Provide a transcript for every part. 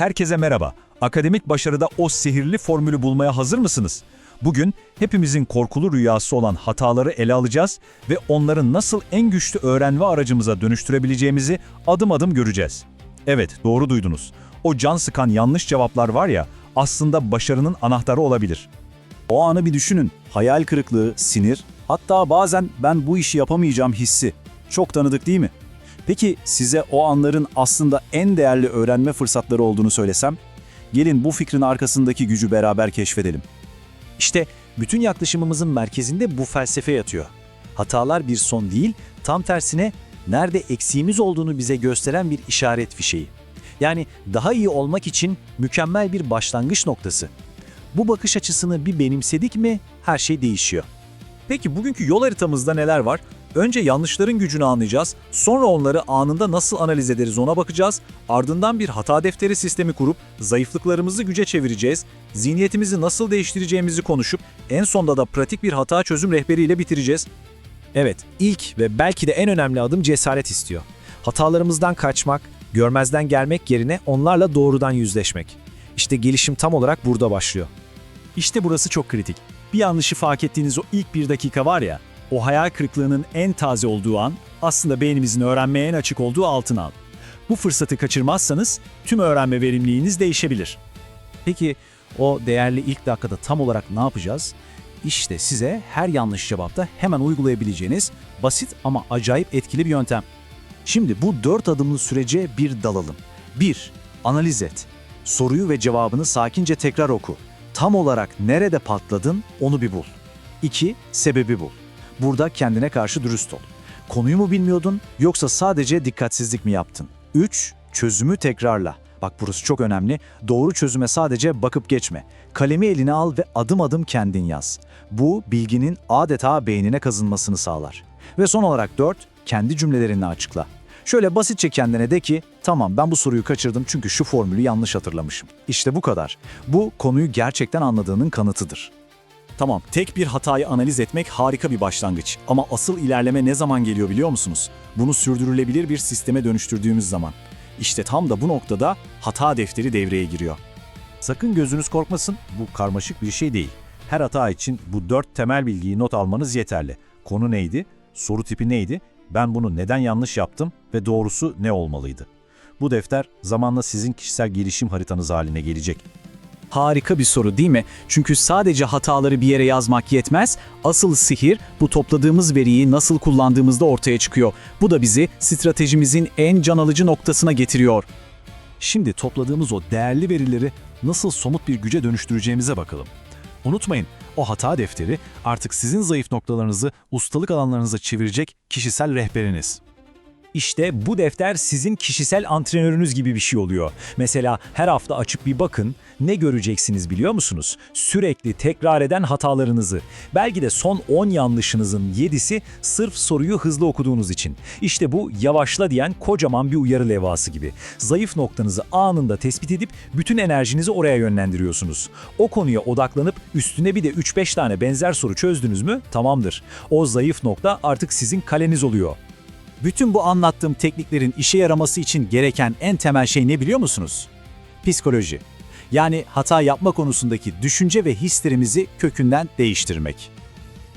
Herkese merhaba. Akademik başarıda o sihirli formülü bulmaya hazır mısınız? Bugün hepimizin korkulu rüyası olan hataları ele alacağız ve onları nasıl en güçlü öğrenme aracımıza dönüştürebileceğimizi adım adım göreceğiz. Evet, doğru duydunuz. O can sıkan yanlış cevaplar var ya, aslında başarının anahtarı olabilir. O anı bir düşünün. Hayal kırıklığı, sinir, hatta bazen ben bu işi yapamayacağım hissi. Çok tanıdık değil mi? Peki size o anların aslında en değerli öğrenme fırsatları olduğunu söylesem? Gelin bu fikrin arkasındaki gücü beraber keşfedelim. İşte bütün yaklaşımımızın merkezinde bu felsefe yatıyor. Hatalar bir son değil, tam tersine nerede eksiğimiz olduğunu bize gösteren bir işaret fişeği. Yani daha iyi olmak için mükemmel bir başlangıç noktası. Bu bakış açısını bir benimsedik mi her şey değişiyor. Peki bugünkü yol haritamızda neler var? Önce yanlışların gücünü anlayacağız, sonra onları anında nasıl analiz ederiz ona bakacağız, ardından bir hata defteri sistemi kurup zayıflıklarımızı güce çevireceğiz, zihniyetimizi nasıl değiştireceğimizi konuşup en sonda da pratik bir hata çözüm rehberiyle bitireceğiz. Evet, ilk ve belki de en önemli adım cesaret istiyor. Hatalarımızdan kaçmak, görmezden gelmek yerine onlarla doğrudan yüzleşmek. İşte gelişim tam olarak burada başlıyor. İşte burası çok kritik. Bir yanlışı fark ettiğiniz o ilk bir dakika var ya, o hayal kırıklığının en taze olduğu an, aslında beynimizin öğrenmeye en açık olduğu altın an. Bu fırsatı kaçırmazsanız tüm öğrenme verimliliğiniz değişebilir. Peki o değerli ilk dakikada tam olarak ne yapacağız? İşte size her yanlış cevapta hemen uygulayabileceğiniz basit ama acayip etkili bir yöntem. Şimdi bu dört adımlı sürece bir dalalım. 1. Analiz et. Soruyu ve cevabını sakince tekrar oku. Tam olarak nerede patladın onu bir bul. 2. Sebebi bul. Burada kendine karşı dürüst ol. Konuyu mu bilmiyordun yoksa sadece dikkatsizlik mi yaptın? 3. Çözümü tekrarla. Bak burası çok önemli. Doğru çözüme sadece bakıp geçme. Kalemi eline al ve adım adım kendin yaz. Bu bilginin adeta beynine kazınmasını sağlar. Ve son olarak 4. Kendi cümlelerini açıkla. Şöyle basitçe kendine de ki, tamam ben bu soruyu kaçırdım çünkü şu formülü yanlış hatırlamışım. İşte bu kadar. Bu konuyu gerçekten anladığının kanıtıdır. Tamam, tek bir hatayı analiz etmek harika bir başlangıç. Ama asıl ilerleme ne zaman geliyor biliyor musunuz? Bunu sürdürülebilir bir sisteme dönüştürdüğümüz zaman. İşte tam da bu noktada hata defteri devreye giriyor. Sakın gözünüz korkmasın, bu karmaşık bir şey değil. Her hata için bu dört temel bilgiyi not almanız yeterli. Konu neydi? Soru tipi neydi? Ben bunu neden yanlış yaptım ve doğrusu ne olmalıydı? Bu defter zamanla sizin kişisel gelişim haritanız haline gelecek. Harika bir soru değil mi? Çünkü sadece hataları bir yere yazmak yetmez. Asıl sihir bu topladığımız veriyi nasıl kullandığımızda ortaya çıkıyor. Bu da bizi stratejimizin en can alıcı noktasına getiriyor. Şimdi topladığımız o değerli verileri nasıl somut bir güce dönüştüreceğimize bakalım. Unutmayın, o hata defteri artık sizin zayıf noktalarınızı ustalık alanlarınıza çevirecek kişisel rehberiniz. İşte bu defter sizin kişisel antrenörünüz gibi bir şey oluyor. Mesela her hafta açıp bir bakın, ne göreceksiniz biliyor musunuz? Sürekli tekrar eden hatalarınızı. Belki de son 10 yanlışınızın 7'si sırf soruyu hızlı okuduğunuz için. İşte bu yavaşla diyen kocaman bir uyarı levhası gibi. Zayıf noktanızı anında tespit edip bütün enerjinizi oraya yönlendiriyorsunuz. O konuya odaklanıp üstüne bir de 3-5 tane benzer soru çözdünüz mü? Tamamdır. O zayıf nokta artık sizin kaleniz oluyor. Bütün bu anlattığım tekniklerin işe yaraması için gereken en temel şey ne biliyor musunuz? Psikoloji. Yani hata yapma konusundaki düşünce ve hislerimizi kökünden değiştirmek.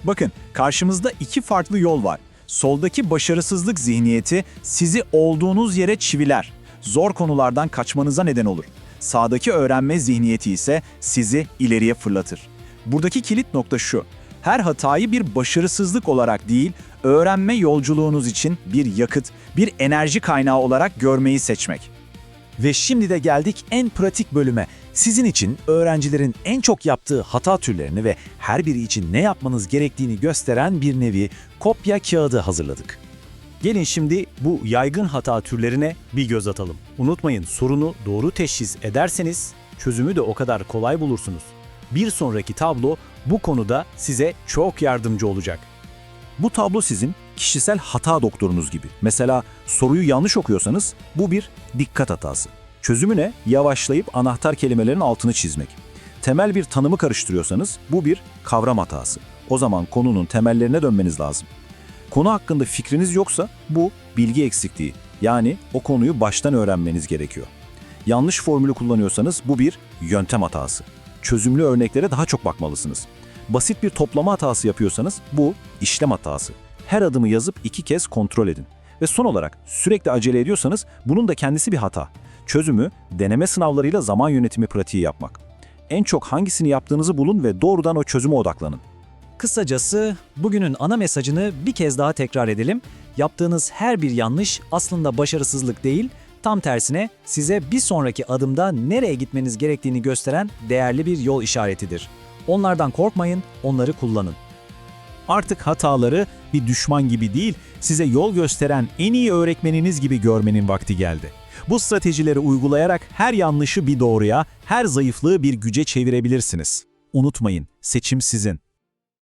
Bakın, karşımızda iki farklı yol var. Soldaki başarısızlık zihniyeti sizi olduğunuz yere çiviler. Zor konulardan kaçmanıza neden olur. Sağdaki öğrenme zihniyeti ise sizi ileriye fırlatır. Buradaki kilit nokta şu. Her hatayı bir başarısızlık olarak değil, öğrenme yolculuğunuz için bir yakıt, bir enerji kaynağı olarak görmeyi seçmek. Ve şimdi de geldik en pratik bölüme. Sizin için öğrencilerin en çok yaptığı hata türlerini ve her biri için ne yapmanız gerektiğini gösteren bir nevi kopya kağıdı hazırladık. Gelin şimdi bu yaygın hata türlerine bir göz atalım. Unutmayın sorunu doğru teşhis ederseniz çözümü de o kadar kolay bulursunuz. Bir sonraki tablo bu konuda size çok yardımcı olacak. Bu tablo sizin kişisel hata doktorunuz gibi. Mesela soruyu yanlış okuyorsanız bu bir dikkat hatası. Çözümü ne? Yavaşlayıp anahtar kelimelerin altını çizmek. Temel bir tanımı karıştırıyorsanız bu bir kavram hatası. O zaman konunun temellerine dönmeniz lazım. Konu hakkında fikriniz yoksa bu bilgi eksikliği. Yani o konuyu baştan öğrenmeniz gerekiyor. Yanlış formülü kullanıyorsanız bu bir yöntem hatası. Çözümlü örneklere daha çok bakmalısınız. Basit bir toplama hatası yapıyorsanız bu işlem hatası. Her adımı yazıp iki kez kontrol edin. Ve son olarak sürekli acele ediyorsanız bunun da kendisi bir hata. Çözümü deneme sınavlarıyla zaman yönetimi pratiği yapmak. En çok hangisini yaptığınızı bulun ve doğrudan o çözüme odaklanın. Kısacası bugünün ana mesajını bir kez daha tekrar edelim. Yaptığınız her bir yanlış aslında başarısızlık değil, tam tersine size bir sonraki adımda nereye gitmeniz gerektiğini gösteren değerli bir yol işaretidir. Onlardan korkmayın, onları kullanın. Artık hataları bir düşman gibi değil, size yol gösteren en iyi öğretmeniniz gibi görmenin vakti geldi. Bu stratejileri uygulayarak her yanlışı bir doğruya, her zayıflığı bir güce çevirebilirsiniz. Unutmayın, seçim sizin.